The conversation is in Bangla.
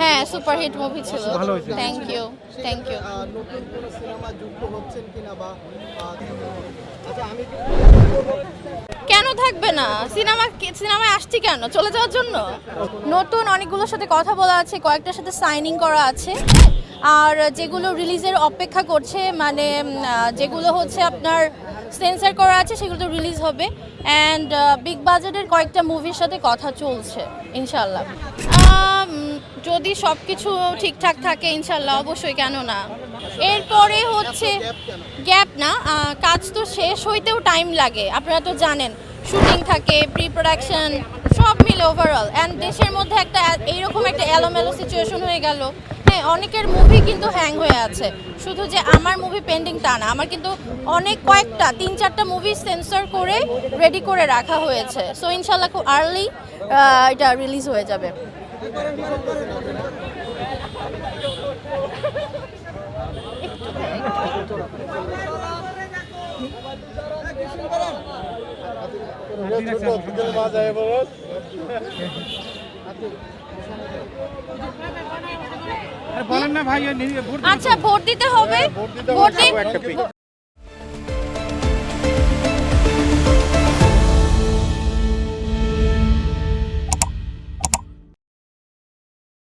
হ্যাঁ সুপারহিট মুভি ছিল। ভালো হয়েছে। থ্যাংক ইউ থ্যাংক ইউ নতুন কোনো সিনেমা যুক্ত হচ্ছেন কিনা বা আচ্ছা আমি কেন থাকবে না? সিনেমা সিনেমায় আসছি কেন? চলে যাওয়ার জন্য? নতুন অনেকগুলোর সাথে কথা বলা আছে কয়েকটার সাথে সাইনিং করা আছে। আর যেগুলো রিলিজের অপেক্ষা করছে মানে যেগুলো হচ্ছে আপনার সেন্সার করা আছে সেগুলো তো রিলিজ হবে। অ্যান্ড বিগ বাজেটের কয়েকটা মুভির সাথে কথা চলছে ইনশাল্লাহ যদি সব কিছু ঠিকঠাক থাকে, ইনশাল্লাহ, অবশ্যই কেন না এরপরে হচ্ছে গ্যাপ না কাজ তো শেষ হইতেও টাইম লাগে, আপনারা তো জানেন। শুটিং থাকে প্রি প্রোডাকশন সব মিলে ওভারঅল অ্যান্ড দেশের মধ্যে একটা এইরকম একটা এলোমেলো সিচুয়েশন হয়ে গেল। হ্যাঁ অনেকের মুভি কিন্তু হ্যাং হয়ে আছে। শুধু যে আমার মুভি পেন্ডিং তা না, আমার কিন্তু অনেক কয়েকটা, তিন চারটা মুভি সেন্সর করে রেডি করে রাখা হয়েছে। সো ইনশাল্লাহ খুব আর্লি এটা রিলিজ হয়ে যাবে। আরে বলেন না ভাই ভোট আচ্ছা ভোট দিতে হবে। ভোট দি-